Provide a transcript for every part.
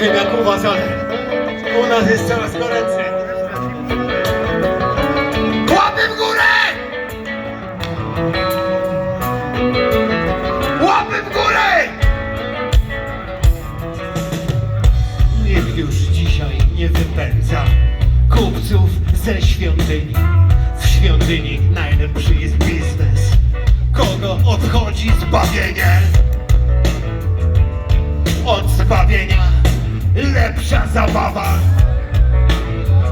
wiem jak u was, ale u nas jest coraz goręcej. Łapy w górę! Łapy w górę! Nikt już dzisiaj nie wypędza kupców ze świątyni. W świątyni najlepszy jest biznes. Kogo obchodzi zbawienie? Od zbawienia lepsza zabawa.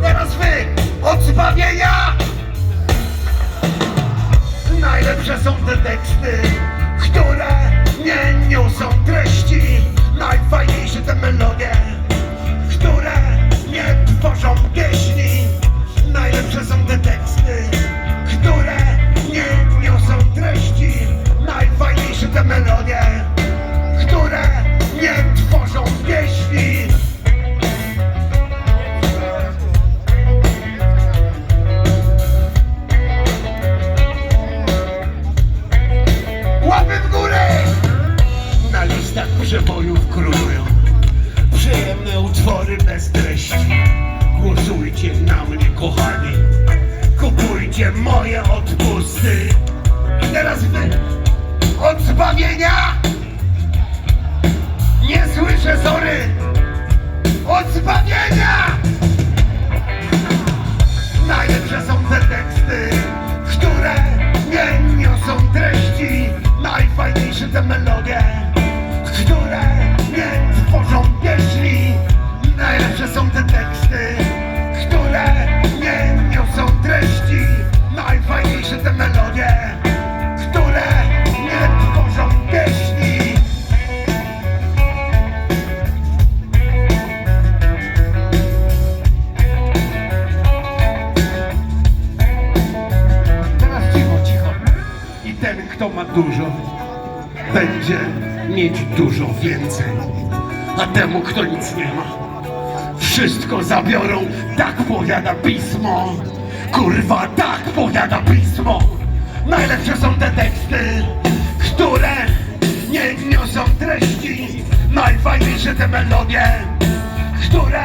Teraz wy od zbawienia Najlepsze są te teksty, które Kupujcie moje odpusty? I teraz wy Od zbawienia Nie słyszę sorry ten, kto ma dużo, będzie mieć dużo więcej. A temu, kto nic nie ma, wszystko zabiorą. Tak powiada pismo. Kurwa, tak powiada pismo. Najlepsze są te teksty, które nie niosą treści. Najfajniejsze te melodie, które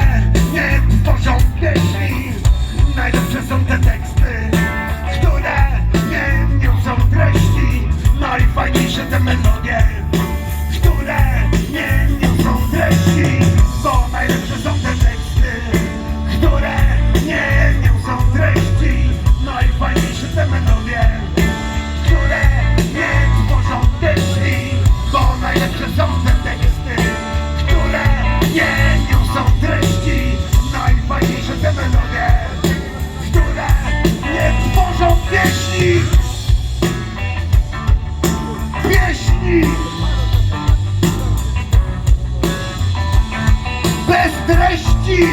nie tworzą pieśni. Najlepsze są te Bez treści!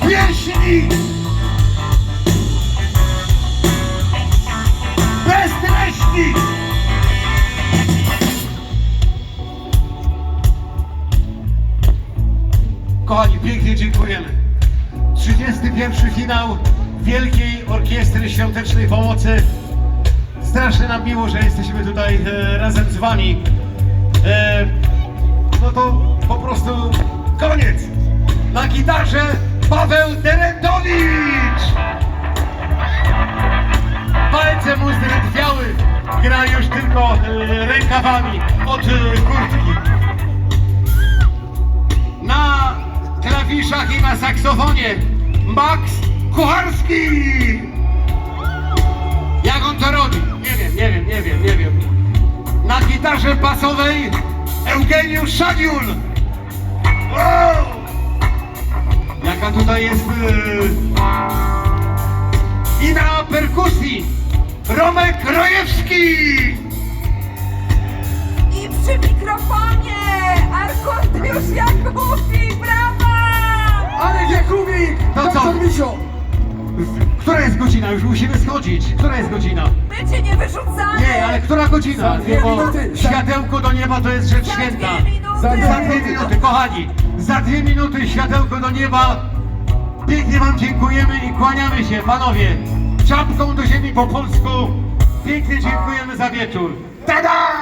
Pieśni! Bez treści! Kochani, pięknie dziękujemy. 31 finał Wielkiej Orkiestry Świątecznej Pomocy. Strasznie nam miło, że jesteśmy tutaj e, razem z Wami. E, no to po prostu koniec. Na gitarze Paweł Derentowicz. Palce mu zdrętwiały. Gra już tylko e, rękawami od e, kurtki. Na klawiszach i na saksofonie Max Kucharski! Jak on to robi? Nie wiem, nie wiem, nie wiem, nie wiem. Basowej Eugeniusz Szaniul! Wow! Jaka tutaj jest... Yy... I na perkusji Romek Rojewski! I przy mikrofonie Arkadiusz Jakubik, brawa! Arek Jakubik! To co? Misio! Która jest godzina? Już musimy schodzić. Która jest godzina? My cię nie wyrzucamy! Godzina? Za dwie Bo minuty. Światełko do nieba to jest rzecz święta. Za dwie minuty, kochani, za dwie minuty światełko do nieba. Pięknie Wam dziękujemy i kłaniamy się, panowie. Czapką do ziemi po polsku. Pięknie dziękujemy za wieczór. Tada!